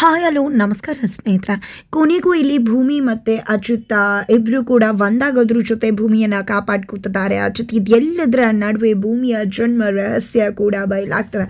Hi hello ನಮಸ್ಕಾರ ಸ್ನೇಹಿತರೆ. ಕೊನೆಗೂ ಇಲ್ಲಿ ಭೂಮಿ ಮತ್ತು ಅಚ್ಯುತ ಇಬ್ಬರು ಕೂಡ ಒಂದಾಗೋದ್ರ ಜೊತೆ ಭೂಮಿಯನ್ನು ಕಾಪಾಡ್ಕೊತಿದ್ದಾರೆ. ಅಚ್ಯುತ್, ಇದೆಲ್ಲದರ ನಡುವೆ ಭೂಮಿಯ ಜನ್ಮ ರಹಸ್ಯ ಕೂಡ ಬಯಲಾಗ್ತದೆ.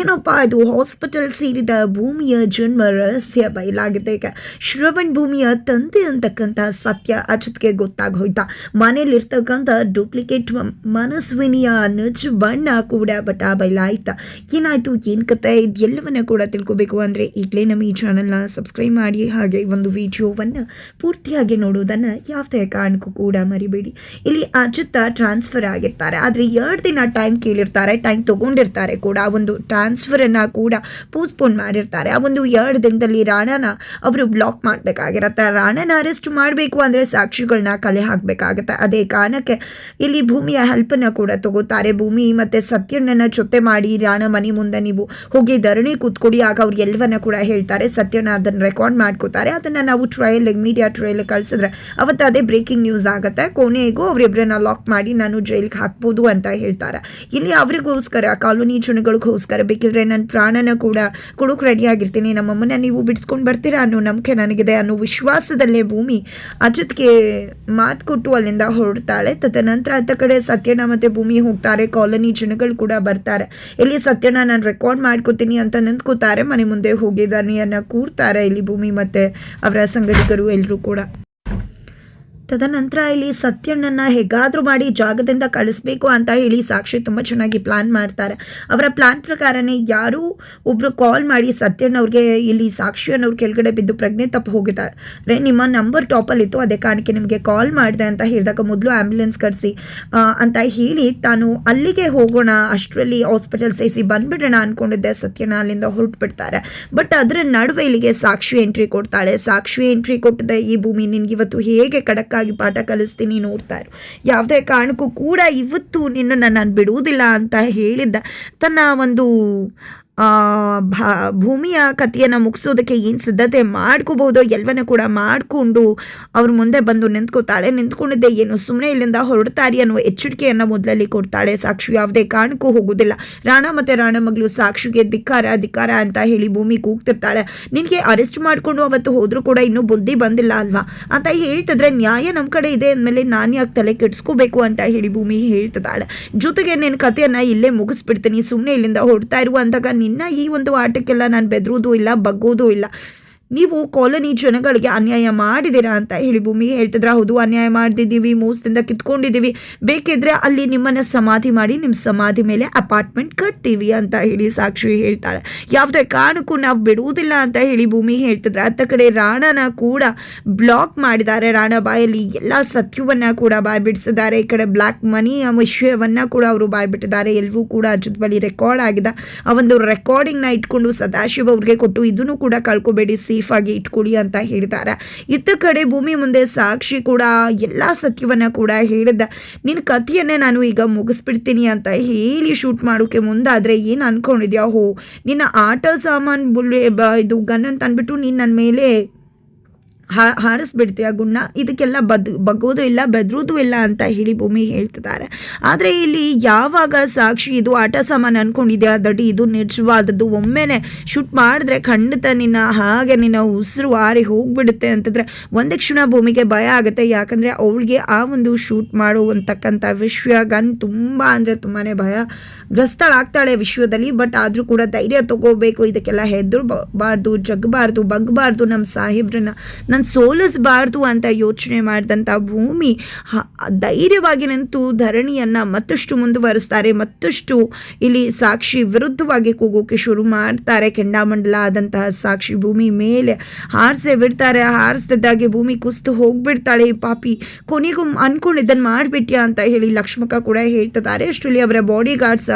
ಏನಪ್ಪ ಇದು ಹಾಸ್ಪಿಟಲ್ ಸೇರಿದ ಭೂಮಿಯ ಜನ್ಮ ರಹಸ್ಯ ಬಯಲಾಗಿದೆ. ಈಗ ಶ್ರವಣ್ ಭೂಮಿಯ ತಂದೆ ಅಂತಕ್ಕಂಥ ಸತ್ಯ ಅಚ್ಯುತ್ಗೆ ಗೊತ್ತಾಗಿ ಹೋಯ್ತಾ ಮನೇಲಿರ್ತಕ್ಕಂಥ ಡೂಪ್ಲಿಕೇಟ್ ಮನಸ್ವಿನಿಯ ನಿಜ ಬಣ್ಣ ಕೂಡ ಬಟ ಬಯಲಾಯ್ತಾ. ಏನಾಯ್ತು? ಏನು ಕತೆ? ಇದೆಲ್ಲವನ್ನ ಕೂಡ ತಿಳ್ಕೊಬೇಕು ಅಂದರೆ ಈಗಲೇ ನಮ್ಮ ಚಾನಲ್ನ ಸಬ್ಸ್ಕ್ರೈಬ್ ಮಾಡಿ ಹಾಗೆ ಒಂದು ವಿಡಿಯೋವನ್ನು ಪೂರ್ತಿಯಾಗಿ ನೋಡೋದನ್ನು ಯಾವುದೇ ಕಾರಣಕ್ಕೂ ಕೂಡ ಮರಿಬೇಡಿ. ಇಲ್ಲಿ ಅಜಿತ ಟ್ರಾನ್ಸ್ಫರ್ ಆಗಿರ್ತಾರೆ. ಆದರೆ ಎರಡು ದಿನ ಟೈಮ್ ಕೇಳಿರ್ತಾರೆ ಟೈಮ್ ತೊಗೊಂಡಿರ್ತಾರೆ ಕೂಡ. ಆ ಒಂದು ಟ್ರಾನ್ಸ್ಫರನ್ನು ಕೂಡ ಪೋಸ್ಟ್ಪೋನ್ ಮಾಡಿರ್ತಾರೆ. ಆ ಒಂದು ಎರಡು ದಿನದಲ್ಲಿ ರಾಣನ ಅವರು ಬ್ಲಾಕ್ ಮಾಡಬೇಕಾಗಿರತ್ತೆ. ರಾಣನ ಅರೆಸ್ಟ್ ಮಾಡಬೇಕು ಅಂದರೆ ಸಾಕ್ಷಿಗಳನ್ನ ಕಲೆ ಹಾಕಬೇಕಾಗತ್ತೆ. ಅದೇ ಕಾರಣಕ್ಕೆ ಇಲ್ಲಿ ಭೂಮಿಯ ಹೆಲ್ಪನ್ನು ಕೂಡ ತಗೋತಾರೆ. ಭೂಮಿ ಮತ್ತು ಸತ್ಯಣ್ಣನ ಜೊತೆ ಮಾಡಿ ರಾಣ ಮನೆ ಮುಂದೆ ನೀವು ಹೋಗಿ ಧರಣಿ ಕೂತ್ಕೊಡಿ. ಆಗ ಅವ್ರು ಎಲ್ಲವನ್ನ ಕೂಡ ಹೇಳ್ತಾರೆ. ಸತ್ಯನ ಅದನ್ನು ರೆಕಾರ್ಡ್ ಮಾಡ್ಕೋತಾರೆ ಅದನ್ನು ನಾವು ಟ್ರಯಲ್ ಮೀಡಿಯಾ ಟ್ರಯಲ್ ಕಳಿಸಿದ್ರೆ ಅವತ್ತು ಅದೇ ಬ್ರೇಕಿಂಗ್ ನ್ಯೂಸ್ ಆಗುತ್ತೆ. ಕೊನೆಗೂ ಅವರಿಬ್ಬರನ್ನ ಲಾಕ್ ಮಾಡಿ ನಾನು ಜೈಲಿಗೆ ಹಾಕ್ಬೋದು ಅಂತ ಹೇಳ್ತಾರೆ. ಇಲ್ಲಿ ಅವರಿಗೋಸ್ಕರ, ಕಾಲೋನಿ ಜನಗಳಿಗೋಸ್ಕರ ಬೇಕಿದ್ರೆ ನನ್ನ ಪ್ರಾಣನ ಕೂಡ ಕೊಡೋಕೆ ರೆಡಿ ಆಗಿರ್ತೀನಿ. ನಮ್ಮಮ್ಮನ ನೀವು ಬಿಡಿಸ್ಕೊಂಡು ಬರ್ತೀರಾ ಅನ್ನೋ ನಂಬಿಕೆ ನನಗಿದೆ ಅನ್ನೋ ವಿಶ್ವಾಸದಲ್ಲೇ ಭೂಮಿ ಅಜಿತ್ಗೆ ಮಾತು ಕೊಟ್ಟು ಅಲ್ಲಿಂದ ಹೊರಡ್ತಾಳೆ. ತದನಂತರ ಆತ ಕಡೆ ಸತ್ಯನ ಮತ್ತೆ ಭೂಮಿ ಹೋಗ್ತಾರೆ. ಕಾಲೋನಿ ಜನಗಳು ಕೂಡ ಬರ್ತಾರೆ. ಇಲ್ಲಿ ಸತ್ಯನ ನಾನು ರೆಕಾರ್ಡ್ ಮಾಡ್ಕೋತೀನಿ ಅಂತ ನಿಂತ್ಕೋತಾರೆ ಮನೆ ಮುಂದೆ ಹೋಗಿದ್ದಾನೆ ಕೂರ್ತಾರೆ ಇಲ್ಲಿ ಭೂಮಿ ಮತ್ತೆ ಅವರ ಸಂಗಡಿಗರು ಎಲ್ಲರೂ ಕೂಡ. ತದನಂತರ ಇಲ್ಲಿ ಸತ್ಯಣ್ಣನ ಹೇಗಾದರೂ ಮಾಡಿ ಜಾಗದಿಂದ ಕಳಿಸ್ಬೇಕು ಅಂತ ಹೇಳಿ ಸಾಕ್ಷಿ ತುಂಬ ಚೆನ್ನಾಗಿ ಪ್ಲಾನ್ ಮಾಡ್ತಾರೆ. ಅವರ ಪ್ಲಾನ್ ಪ್ರಕಾರನೇ ಯಾರೂ ಒಬ್ಬರು ಕಾಲ್ ಮಾಡಿ ಸತ್ಯಣ್ಣವ್ರಿಗೆ ಇಲ್ಲಿ ಸಾಕ್ಷಿಯನ್ನವ್ರು ಕೆಳಗಡೆ ಬಿದ್ದು ಪ್ರಜ್ಞೆ ತಪ್ಪು ಹೋಗಿದ್ದಾರೆ. ನಿಮ್ಮ ನಂಬರ್ ಟಾಪಲ್ಲಿತ್ತು ಅದೇ ಕಾರಣಕ್ಕೆ ನಿಮಗೆ ಕಾಲ್ ಮಾಡಿದೆ ಅಂತ ಹೇಳಿದಾಗ ಮೊದಲು ಆ್ಯಂಬುಲೆನ್ಸ್ ಕರೆಸಿ ಅಂತ ಹೇಳಿ ತಾನು ಅಲ್ಲಿಗೆ ಹೋಗೋಣ, ಅಷ್ಟರಲ್ಲಿ ಹಾಸ್ಪಿಟಲ್ ಸೇರಿಸಿ ಬಂದ್ಬಿಡೋಣ ಅಂದ್ಕೊಂಡಿದ್ದೆ ಸತ್ಯಣ್ಣ ಅಲ್ಲಿಂದ ಹೊರಟುಬಿಡ್ತಾರೆ. ಬಟ್ ಅದರ ನಡುವೆ ಇಲ್ಲಿಗೆ ಸಾಕ್ಷಿ ಎಂಟ್ರಿ ಕೊಡ್ತಾಳೆ. ಸಾಕ್ಷಿ ಎಂಟ್ರಿ ಕೊಟ್ಟದೆ ಈ ಭೂಮಿ ನಿನ್ಗೆ ಇವತ್ತು ಹೇಗೆ ಖಡಕ್ಕಾಗಿ ಪಾಠ ಕಲಿಸ್ತೀನಿ ನೋಡ್ತಾ ಇರು. ಯಾವುದೇ ಕಾರಣಕ್ಕೂ ಕೂಡ ಇವತ್ತು ನಿನ್ನನ್ನು ನಾನು ಬಿಡುವುದಿಲ್ಲ ಅಂತ ಹೇಳಿದ್ದ ತನ್ನ ಒಂದು ಭೂಮಿಯ ಕಥೆಯನ್ನು ಮುಗಿಸೋದಕ್ಕೆ ಏನು ಸಿದ್ಧತೆ ಮಾಡ್ಕೋಬಹುದು? ಎಲ್ಲವನ್ನೂ ಕೂಡ ಮಾಡಿಕೊಂಡು ಅವ್ರ ಮುಂದೆ ಬಂದು ನಿಂತ್ಕೋತಾಳೆ ನಿಂತ್ಕೊಂಡಿದ್ದೆ ಏನು? ಸುಮ್ಮನೆ ಇಲ್ಲಿಂದ ಹೊರಡ್ತಾರೆ ಅನ್ನೋ ಎಚ್ಚರಿಕೆಯನ್ನು ಮೊದಲಲ್ಲಿ ಕೊಡ್ತಾಳೆ ಸಾಕ್ಷಿ. ಯಾವುದೇ ಕಾರಣಕ್ಕೂ ಹೋಗೋದಿಲ್ಲ. ರಾಣ ಮತ್ತು ರಾಣ ಮಗಳು ಸಾಕ್ಷಿಗೆ ಧಿಕ್ಕಾರ ಧಿಕ್ಕಾರ ಅಂತ ಹೇಳಿ ಭೂಮಿ ಕೂಗ್ತಿರ್ತಾಳೆ. ನಿನಗೆ ಅರೆಸ್ಟ್ ಮಾಡಿಕೊಂಡು ಅವತ್ತು ಹೋದರೂ ಕೂಡ ಇನ್ನೂ ಬುದ್ಧಿ ಬಂದಿಲ್ಲ ಅಲ್ವಾ? ಅಂತ ಹೇಳ್ತಿದ್ರೆ ನ್ಯಾಯ ನಮ್ಮ ಕಡೆ ಇದೆ ಅಂದಮೇಲೆ ನಾನು ಯಾಕೆ ತಲೆ ಕೆಡಿಸ್ಕೋಬೇಕು ಅಂತ ಹೇಳಿ ಭೂಮಿ ಹೇಳ್ತಿದ್ದಾಳೆ. ಜೊತೆಗೆ ನಿನ್ನ ಕಥೆಯನ್ನು ಇಲ್ಲೇ ಮುಗಿಸ್ಬಿಡ್ತೀನಿ. ಸುಮ್ಮನೆ ಇಲ್ಲಿಂದ ಹೊರಡ್ತಾ ಇರುವಂತಾಗ ಅಂದಾಗ ನಿನ್ನ ಈ ಒಂದು ಆಟಕ್ಕೆಲ್ಲ ನಾನು ಬೆದರೋದು ಇಲ್ಲ ಬಗ್ಗೋದು ಇಲ್ಲ. ನೀವು ಕಾಲೋನಿ ಜನಗಳಿಗೆ ಅನ್ಯಾಯ ಮಾಡಿದ್ದೀರಾ ಅಂತ ಹೇಳಿ ಭೂಮಿ ಹೇಳ್ತಿದ್ರ. ಹೌದು, ಅನ್ಯಾಯ ಮಾಡ್ತಿದ್ದೀವಿ, ಮೋಸದಿಂದ ಕಿತ್ಕೊಂಡಿದ್ದೀವಿ. ಬೇಕಿದ್ರೆ ಅಲ್ಲಿ ನಿಮ್ಮನ್ನು ಸಮಾಧಿ ಮಾಡಿ ನಿಮ್ಮ ಸಮಾಧಿ ಮೇಲೆ ಅಪಾರ್ಟ್ಮೆಂಟ್ ಕಟ್ತೀವಿ ಅಂತ ಹೇಳಿ ಸಾಕ್ಷಿ ಹೇಳ್ತಾಳೆ. ಯಾವುದೇ ಕಾರಣಕ್ಕೂ ನಾವು ಬಿಡುವುದಿಲ್ಲ ಅಂತ ಹೇಳಿ ಭೂಮಿ ಹೇಳ್ತಿದ್ರೆ. ಅತ್ತ ಕಡೆ ರಾಣನ ಕೂಡ ಬ್ಲಾಕ್ ಮಾಡಿದ್ದಾರೆ. ರಾಣ ಬಾಯಲ್ಲಿ ಎಲ್ಲ ಸತ್ಯವನ್ನ ಕೂಡ ಬಾಯ್ ಬಿಡಿಸಿದ್ದಾರೆ ಈ ಕಡೆ ಬ್ಲ್ಯಾಕ್ ಮನಿ ವಿಷಯವನ್ನ ಕೂಡ ಅವರು ಬಾಯ್ ಬಿಟ್ಟಿದ್ದಾರೆ ಎಲ್ಲವೂ ಕೂಡ ಅಜಿತ್ ಬಳಿ ರೆಕಾರ್ಡ್ ಆಗಿದೆ. ಆ ಒಂದು ರೆಕಾರ್ಡಿಂಗ್ನ ಇಟ್ಕೊಂಡು ಸದಾಶಿವ ಅವ್ರಿಗೆ ಕೊಟ್ಟು ಇದನ್ನು ಕೂಡ ಕಳ್ಕೊಬೇಡಿ. ಸೇಫ್ ಆಗಿ ಇಟ್ಕೊಳ್ಳಿ ಅಂತ ಹೇಳಿದ್ದಾರೆ. ಇತ್ತ ಕಡೆ ಭೂಮಿ ಮುಂದೆ ಸಾಕ್ಷಿ ಕೂಡ ಎಲ್ಲ ಸತ್ಯವನ್ನ ಕೂಡ ಹೇಳಿದ್ದ. ನಿನ್ನ ಕಥೆಯನ್ನೇ ನಾನು ಈಗ ಮುಗಿಸ್ಬಿಡ್ತೀನಿ ಅಂತ ಹೇಳಿ ಶೂಟ್ ಮಾಡೋಕೆ ಮುಂದಾದ್ರೆ ಏನು ಅನ್ಕೊಂಡಿದ್ಯಾ? ಹೋ, ನಿನ್ನ ಆಟ ಸಾಮಾನು ಬುಲ್ ಇದು ಗನ್ ಅಂತ ಅಂದ್ಬಿಟ್ಟು ನೀನು ನನ್ನ ಮೇಲೆ ಹಾ, ಹಾರಿಸ್ಬಿಡ್ತೀಯ ಗುಣ್ಣ? ಇದಕ್ಕೆಲ್ಲ ಬದ್ ಬಗ್ಗೋದು ಇಲ್ಲ ಬೆದರೋದು ಇಲ್ಲ ಅಂತ ಹೇಳಿ ಭೂಮಿ ಹೇಳ್ತಿದ್ದಾರೆ. ಆದರೆ ಇಲ್ಲಿ ಯಾವಾಗ ಸಾಕ್ಷಿ ಇದು ಆಟ ಸಾಮಾನು ಅನ್ಕೊಂಡಿದ್ಯಾ? ದಡಿ ಇದು ನಿಜವಾದದ್ದು. ಒಮ್ಮೆನೆ ಶೂಟ್ ಮಾಡಿದ್ರೆ ಖಂಡಿತ ನಿನ್ನ ಹಾಗೆ ನಿನ್ನ ಉಸಿರು ಆರಿ ಹೋಗ್ಬಿಡುತ್ತೆ ಅಂತಂದರೆ ಒಂದೇ ಕ್ಷಣ ಭೂಮಿಗೆ ಭಯ ಆಗುತ್ತೆ. ಯಾಕಂದರೆ ಅವಳಿಗೆ ಆ ಒಂದು ಶೂಟ್ ಮಾಡುವಂತಕ್ಕಂಥ ವಿಶ್ವ, ಗನ್ ತುಂಬ ಅಂದರೆ ತುಂಬಾ ಭಯ ಗ್ರಸ್ತಳಾಗ್ತಾಳೆ ವಿಶ್ವದಲ್ಲಿ. ಬಟ್ ಆದರೂ ಕೂಡ ಧೈರ್ಯ ತಗೋಬೇಕು. ಇದಕ್ಕೆಲ್ಲ ಹೆದರ್ಬಾರ್ದು, ಜಗ್ಬಾರ್ದು, ಬಗ್ಬಾರ್ದು ನಮ್ಮ ಸಾಹೇಬ್ರನ್ನ. ನಾನು ಸೋಲಿಸಬಾರ್ದು ಅಂತ ಯೋಚನೆ ಮಾಡಿದಂಥ ಭೂಮಿ ಧೈರ್ಯವಾಗಿ ನಿಂತು ಧರಣಿಯನ್ನು ಮತ್ತಷ್ಟು ಮುಂದುವರಿಸ್ತಾರೆ. ಮತ್ತಷ್ಟು ಇಲ್ಲಿ ಸಾಕ್ಷಿ ವಿರುದ್ಧವಾಗಿ ಕೂಗೋಕೆ ಶುರು ಮಾಡ್ತಾರೆ. ಕೆಂಡಾಮಂಡಲ ಆದಂತಹ ಸಾಕ್ಷಿ ಭೂಮಿ ಮೇಲೆ ಹಾರಿಸೇ ಬಿಡ್ತಾರೆ. ಹಾರಿಸ್ತಿದ್ದಾಗೆ ಭೂಮಿ ಕುಸ್ತು ಹೋಗ್ಬಿಡ್ತಾಳೆ. ಪಾಪಿ ಕೊನೆಗೂ ಅನ್ಕೊಂಡಿದ್ದನ್ನು ಮಾಡಿಬಿಟ್ಯಾ ಅಂತ ಹೇಳಿ ಲಕ್ಷ್ಮಕ ಕೂಡ ಹೇಳ್ತಿದ್ದಾರೆ. ಅಷ್ಟರಲ್ಲಿ ಅವರ ಬಾಡಿ ಗಾರ್ಡ್ಸ್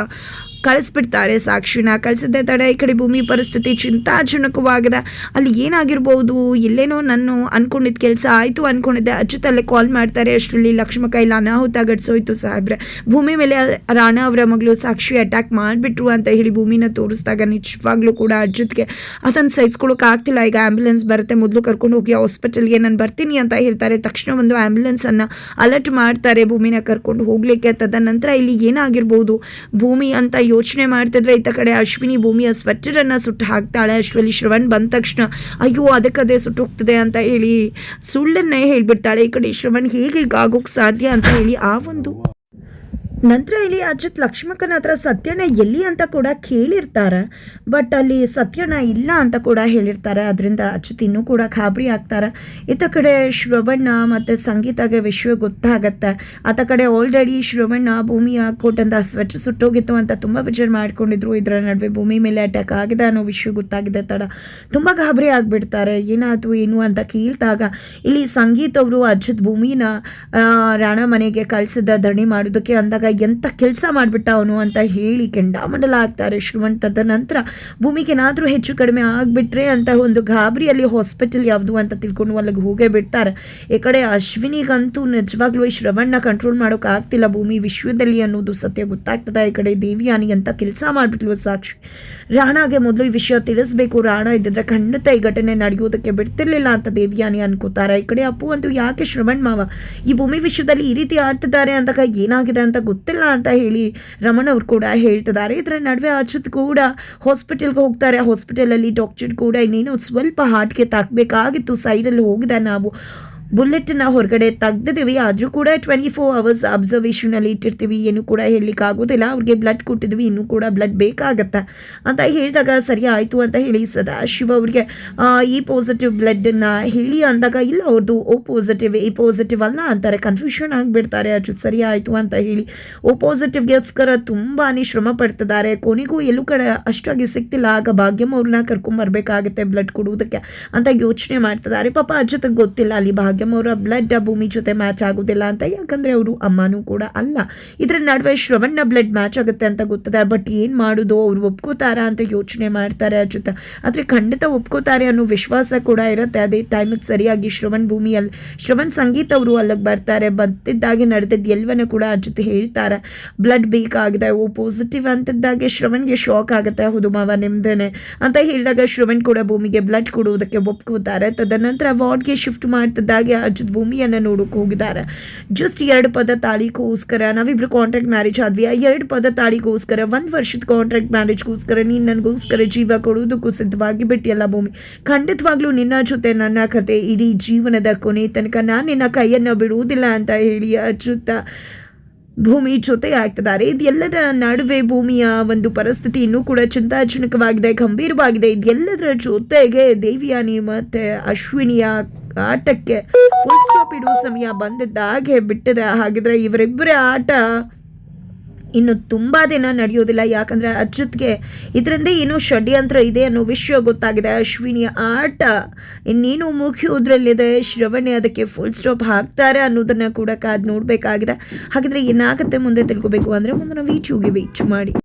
ಕಳಿಸ್ಬಿಡ್ತಾರೆ ಸಾಕ್ಷಿನ. ಕಳಿಸಿದ್ದೆ ತಡ ಈ ಕಡೆ ಭೂಮಿ ಪರಿಸ್ಥಿತಿ ಚಿಂತಾಜನಕವಾಗಿದೆ. ಅಲ್ಲಿ ಏನಾಗಿರ್ಬೋದು? ಎಲ್ಲೇನೋ ನಾನು ಅನ್ಕೊಂಡಿದ್ದ ಕೆಲಸ ಆಯಿತು ಅಂದ್ಕೊಂಡಿದ್ದೆ ಅಚ್ಚುತ್ತಲ್ಲೇ ಕಾಲ್ ಮಾಡ್ತಾರೆ ಅಷ್ಟರಲ್ಲಿ ಲಕ್ಷ್ಮಕ್ಕ, ಇಲ್ಲ, ಅನಾಹುತ ಘಟಿಸೋಯ್ತು ಸಾಹೇಬ್ರೆ. ಭೂಮಿ ಮೇಲೆ ರಾಣ ಅವರ ಮಗಳು ಸಾಕ್ಷಿ ಅಟ್ಯಾಕ್ ಮಾಡಿಬಿಟ್ರು ಅಂತ ಹೇಳಿ ಭೂಮಿನ ತೋರಿಸಿದಾಗ ನಿಜವಾಗ್ಲೂ ಕೂಡ ಅಜ್ಜುತ್ಗೆ ಅದನ್ನು ಸಹಿಸ್ಕೊಳ್ಳೋಕೆ ಆಗ್ತಿಲ್ಲ. ಈಗ ಆ್ಯಂಬುಲೆನ್ಸ್ ಬರುತ್ತೆ. ಮೊದಲು ಕರ್ಕೊಂಡು ಹೋಗಿ ಹಾಸ್ಪಿಟಲ್ಗೆ ನಾನು ಬರ್ತೀನಿ ಅಂತ ಹೇಳ್ತಾರೆ. ತಕ್ಷಣ ಒಂದು ಆ್ಯಂಬುಲೆನ್ಸನ್ನು ಅಲರ್ಟ್ ಮಾಡ್ತಾರೆ ಭೂಮಿನ ಕರ್ಕೊಂಡು ಹೋಗ್ಲಿಕ್ಕೆ. ತದನಂತರ ಇಲ್ಲಿ ಏನಾಗಿರ್ಬೋದು? ಭೂಮಿ ಅಂತ ಯೋಚನೆ ಮಾಡ್ತಿದ್ರೆ ಇತ್ತ ಕಡೆ ಅಶ್ವಿನಿ ಭೂಮಿಯ ಸ್ವೆಟರನ್ನು ಸುಟ್ಟು ಹಾಕ್ತಾಳೆ. ಅಷ್ಟರಲ್ಲಿ ಶ್ರವಣ್ ಬಂದ ತಕ್ಷಣ, ಅಯ್ಯೋ ಅದಕ್ಕದೇ ಸುಟ್ಟು ಹೋಗ್ತದೆ ಅಂತ ಹೇಳಿ ಸುಳ್ಳನ್ನೇ ಹೇಳ್ಬಿಡ್ತಾಳೆ. ಈ ಕಡೆ ಶ್ರವಣ್ ಹೇಗೆ ಆಗೋಕ್ಕೆ ಸಾಧ್ಯ ಅಂತ ಹೇಳಿ ಆ ಒಂದು ನಂತರ ಇಲ್ಲಿ ಅಜಿತ್ ಲಕ್ಷ್ಮಕ್ಕನ ಹತ್ರ ಸತ್ಯನ ಎಲ್ಲಿ ಅಂತ ಕೂಡ ಕೇಳಿರ್ತಾರೆ. ಬಟ್ ಅಲ್ಲಿ ಸತ್ಯನ ಇಲ್ಲ ಅಂತ ಕೂಡ ಹೇಳಿರ್ತಾರೆ. ಅದರಿಂದ ಅಜಿತ್ ಇನ್ನೂ ಕೂಡ ಗಾಬರಿ ಆಗ್ತಾರೆ. ಇತ ಕಡೆ ಶ್ರವಣ್ಣ ಮತ್ತು ಸಂಗೀತಗೆ ವಿಶ್ವ ಗೊತ್ತಾಗತ್ತೆ. ಆತ ಕಡೆ ಆಲ್ರೆಡಿ ಶ್ರವಣ್ಣ ಭೂಮಿಯ ಕೋಟಂದ ಸ್ವೆಟರ್ ಸುಟ್ಟೋಗಿತ್ತು ಅಂತ ತುಂಬ ವಿಚಾರ ಮಾಡ್ಕೊಂಡಿದ್ರು. ಇದರ ನಡುವೆ ಭೂಮಿ ಮೇಲೆ ಅಟ್ಯಾಕ್ ಆಗಿದೆ ಅನ್ನೋ ವಿಷಯ ಗೊತ್ತಾಗಿದೆ ತಡ. ತುಂಬ ಗಾಬರಿ ಆಗಿಬಿಡ್ತಾರೆ. ಏನಾಯ್ತು ಏನು ಅಂತ ಕೇಳಿದಾಗ ಇಲ್ಲಿ ಸಂಗೀತ್ ಅವರು ಅಜಿತ್ ಭೂಮಿನ ರಾಣ ಮನೆಗೆ ಕಳಿಸಿದ ಧರಣಿ ಮಾಡೋದಕ್ಕೆ ಅಂದಾಗ ಎಂಥ ಕೆಲಸ ಮಾಡಿಬಿಟ್ಟ ಅವನು ಅಂತ ಹೇಳಿ ಕೆಂಡಾಮಂಡಲ ಆಗ್ತಾರೆ ಶ್ರೀಮಂತದ ತದನಂತರ ಭೂಮಿಗೆ ಏನಾದರೂ ಹೆಚ್ಚು ಕಡಿಮೆ ಆಗಿಬಿಟ್ರೆ ಅಂತ ಒಂದು ಗಾಬರಿಯಲ್ಲಿ ಹಾಸ್ಪಿಟಲ್ ಯಾವುದು ಅಂತ ತಿಳ್ಕೊಂಡು ಅಲ್ಲಿಗೆ ಹೋಗೇ ಬಿಡ್ತಾರೆ. ಈ ಕಡೆ ಅಶ್ವಿನಿಗಂತೂ ನಿಜವಾಗ್ಲೂ ಈ ಶ್ರವಣ್ಣ ಕಂಟ್ರೋಲ್ ಮಾಡೋಕೆ ಆಗ್ತಿಲ್ಲ ಭೂಮಿ ವಿಶ್ವದಲ್ಲಿ ಅನ್ನೋದು ಸತ್ಯ ಗೊತ್ತಾಗ್ತದೆ. ಈ ಕಡೆ ದೇವಿಯಾನಿ ಅಂತ ಕೆಲಸ ಮಾಡಿಬಿಟ್ಲು ಸಾಕ್ಷಿ. ರಾಣಾಗೆ ಮೊದಲು ಈ ವಿಷಯ ತಿಳಿಸ್ಬೇಕು. ರಾಣ ಇದ್ದಿದ್ರೆ ಖಂಡಿತ ಈ ಘಟನೆ ನಡೆಯೋದಕ್ಕೆ ಬಿಡ್ತಿರ್ಲಿಲ್ಲ ಅಂತ ದೇವಿಯಾನಿ ಅನ್ಕೋತಾರೆ. ಈ ಕಡೆ ಅಪ್ಪು ಅಂತೂ ಯಾಕೆ ಶ್ರವಣ್ ಮಾವ? ಈ ಭೂಮಿ ವಿಶ್ವದಲ್ಲಿ ಈ ರೀತಿ ಆಡ್ತಿದ್ದಾರೆ ಅಂದಾಗ ಏನಾಗಿದೆ ಅಂತ ಗೊತ್ತಿಲ್ಲ ಅಂತ ಹೇಳಿ ರಮಣ ಅವ್ರು ಕೂಡ ಹೇಳ್ತಿದ್ದಾರೆ. ಇದರ ನಡುವೆ ಅಚ್ಯುತ್ ಕೂಡ ಹಾಸ್ಪಿಟಲ್ಗೆ ಹೋಗ್ತಾರೆ. ಹಾಸ್ಪಿಟಲಲ್ಲಿ ಡಾಕ್ಟರ್ ಕೂಡ ಇನ್ನೇನು ಸ್ವಲ್ಪ ಹಾರ್ಟ್ಗೆ ತಾಕಬೇಕಾಗಿತ್ತು. ಸೈಡಲ್ಲಿ ಹೋಗಿದೆ ನಾವು. ಬುಲೆಟ್ನ ಹೊರಗಡೆ ತೆಗ್ದಿದ್ದೀವಿ. ಆದರೂ ಕೂಡ ಟ್ವೆಂಟಿ ಫೋರ್ ಅವರ್ಸ್ ಅಬ್ಸರ್ವೇಷನಲ್ಲಿ ಇಟ್ಟಿರ್ತೀವಿ. ಏನು ಕೂಡ ಹೇಳಲಿಕ್ಕೆ ಆಗೋದಿಲ್ಲ. ಅವ್ರಿಗೆ ಬ್ಲಡ್ ಕೊಟ್ಟಿದ್ವಿ ಇನ್ನೂ ಕೂಡ ಬ್ಲಡ್ ಬೇಕಾಗತ್ತೆ. ಅಂತ ಹೇಳಿದಾಗ ಸರಿ ಆಯಿತು ಅಂತ ಹೇಳಿ ಸದಾಶಿವ ಅವ್ರಿಗೆ ಆ, ಈ ಪಾಸಿಟಿವ್ ಬ್ಲಡ್ಡನ್ನು ಹೇಳಿ ಅಂದಾಗ ಇಲ್ಲ ಅವ್ರದ್ದು ಓ ಪಾಸಿಟಿವ್ ಎ ಪಾಸಿಟಿವ್ ಅಲ್ಲ ಅಂತಾರೆ. ಕನ್ಫ್ಯೂಷನ್ ಆಗಿಬಿಡ್ತಾರೆ. ಅಚ್ಚು ಸರಿ ಆಯಿತು ಅಂತ ಹೇಳಿ. ಓ ಪಾಸಿಟಿವ್ಗೋಸ್ಕರ ತುಂಬಾ ಶ್ರಮ ಪಡ್ತಿದ್ದಾರೆ. ಕೊನೆಗೂ ಎಲ್ಲೂ ಕಡೆ ಅಷ್ಟಾಗಿ ಸಿಗ್ತಿಲ್ಲ. ಆಗ ಭಾಗ್ಯಮ್ಮ ಅವ್ರನ್ನ ಕರ್ಕೊಂಬರ್ಬೇಕಾಗುತ್ತೆ ಬ್ಲಡ್ ಕೊಡುವುದಕ್ಕೆ ಅಂತ ಯೋಚನೆ ಮಾಡ್ತಿದ್ದಾರೆ. ಪಾಪ ಅಜ್ಜತಿಗೆ ಗೊತ್ತಿಲ್ಲ ಅಲ್ಲಿ ಭಾಗ್ಯಮ್ ಅವರ ಬ್ಲಡ್ ಭೂಮಿ ಜೊತೆ ಮ್ಯಾಚ್ ಆಗೋದಿಲ್ಲ ಅಂತ, ಯಾಕಂದರೆ ಅವರು ಅಮ್ಮನೂ ಕೂಡ ಅಲ್ಲ. ಇದರ ನಡುವೆ ಶ್ರವಣ್ಣ ಬ್ಲಡ್ ಮ್ಯಾಚ್ ಆಗುತ್ತೆ ಅಂತ ಗೊತ್ತದೆ ಬಟ್ ಏನು ಮಾಡೋದು? ಅವ್ರು ಒಪ್ಕೋತಾರಾ ಅಂತ ಯೋಚನೆ ಮಾಡ್ತಾರೆ ಜೊತೆ ಆದರೆ ಖಂಡಿತ ಒಪ್ಕೋತಾರೆ ಅನ್ನೋ ವಿಶ್ವಾಸ ಕೂಡ ಇರುತ್ತೆ. ಅದೇ ಟೈಮಿಗೆ ಸರಿಯಾಗಿ ಶ್ರವಣ್ ಭೂಮಿಯಲ್ಲಿ ಶ್ರವಣ್ ಸಂಗೀತ ಅವರು ಅಲ್ಲಿಗೆ ಬರ್ತಾರೆ. ಬಂದಿದ್ದಾಗೆ ನಡೆದಿದ್ದು ಎಲ್ಲವನ್ನೂ ಕೂಡ ಅಚ್ಯುತ್ ಹೇಳ್ತಾರೆ. ಬ್ಲಡ್ ಬೇಕಾಗಿದೆ ಓ ಪಾಸಿಟಿವ್ ಅಂತಿದ್ದಾಗೆ ಶ್ರವಣ್ಗೆ ಶಾಕ್ ಆಗುತ್ತೆ. ಹೌದು ಮಾವ, ನಿಮ್ದೇನೆ. ಅಂತ ಹೇಳಿದಾಗ ಶ್ರವಣ್ ಕೂಡ ಭೂಮಿಗೆ ಬ್ಲಡ್ ಕೊಡುವುದಕ್ಕೆ ಒಪ್ಕೋತಾರೆ. ತದನಂತರ ವಾರ್ಡ್ಗೆ ಶಿಫ್ಟ್ ಮಾಡ್ತಿದ್ದಾಗೆ ಅಜಿತ್ ಭೂಮಿಯನ್ನು ನೋಡೋಕೆ ಹೋಗಿದ್ದಾರೆ. ಜಸ್ಟ್ ಎರಡು ಪದ ತಾಳಿಗೋಸ್ಕರ ನಾವಿಬ್ರು ಕಾಂಟ್ರಾಕ್ಟ್ ಮ್ಯಾರೇಜ್ ಆದ್ವಿ. ಆ ಎರಡು ಪದ ತಾಳಿಗೋಸ್ಕರ ಒಂದು ವರ್ಷದ ಕಾಂಟ್ರಾಕ್ಟ್ ಮ್ಯಾರೇಜ್ಗೋಸ್ಕರ ನೀನು ನನಗೋಸ್ಕರ ಜೀವ ಕೊಡೋದಕ್ಕೂ ಸಿದ್ಧವಾಗಿ ಬಿಟ್ಟಿಯಲ್ಲ ಭೂಮಿ. ಖಂಡಿತವಾಗ್ಲೂ ನಿನ್ನ ಜೊತೆ ನನ್ನ ಕತೆ ಇಡೀ ಜೀವನದ ಕೊನೆ ತನಕ ನಾನು ನಿನ್ನ ಕೈಯನ್ನು ಬಿಡುವುದಿಲ್ಲ ಅಂತ ಹೇಳಿ ಅಚ್ಯುತ ಭೂಮಿ ಜೊತೆ ಆಗ್ತಿದ್ದಾರೆ. ಇದೆಲ್ಲದರ ನಡುವೆ ಭೂಮಿಯ ಒಂದು ಪರಿಸ್ಥಿತಿ ಇನ್ನೂ ಕೂಡ ಚಿಂತಾಜನಕವಾಗಿದೆ, ಗಂಭೀರವಾಗಿದೆ. ಇದೆಲ್ಲದರ ಜೊತೆಗೆ ದೇವಿಯಾನಿ ಮತ್ತೆ ಅಶ್ವಿನಿಯ ಆಟಕ್ಕೆ ಫುಲ್ ಸ್ಟಾಪ್ ಇಡುವ ಸಮಯ ಬಂದಿದ್ದಾಗೆ ಬಿಟ್ಟಿದೆ. ಹಾಗಿದ್ರೆ ಇವರಿಬ್ಬರ ಆಟ ಇನ್ನು ತುಂಬ ದಿನ ನಡೆಯೋದಿಲ್ಲ ಯಾಕಂದರೆ ಅಚ್ಚುತ್ಗೆ ಇದರಿಂದ ಏನೋ ಷಡ್ಯಂತ್ರ ಇದೆ ಅನ್ನೋ ವಿಷಯ ಗೊತ್ತಾಗಿದೆ. ಅಶ್ವಿನಿಯ ಆಟ ಇನ್ನೇನು ಮುಗಿಯೋದ್ರಲ್ಲಿದೆ ಶ್ರವಣಿ ಅದಕ್ಕೆ ಫುಲ್ ಸ್ಟಾಪ್ ಹಾಕ್ತಾರೆ ಅನ್ನೋದನ್ನು ಕೂಡ ಕಾದು ನೋಡಬೇಕಾಗಿದೆ. ಹಾಗಿದ್ರೆ ಏನಾಗುತ್ತೆ ಮುಂದೆ ತಿಳ್ಕೊಬೇಕು ಅಂದರೆ ಮುಂದಿನ ಹೋಗಿ ವೀಚ್ ಮಾಡಿ.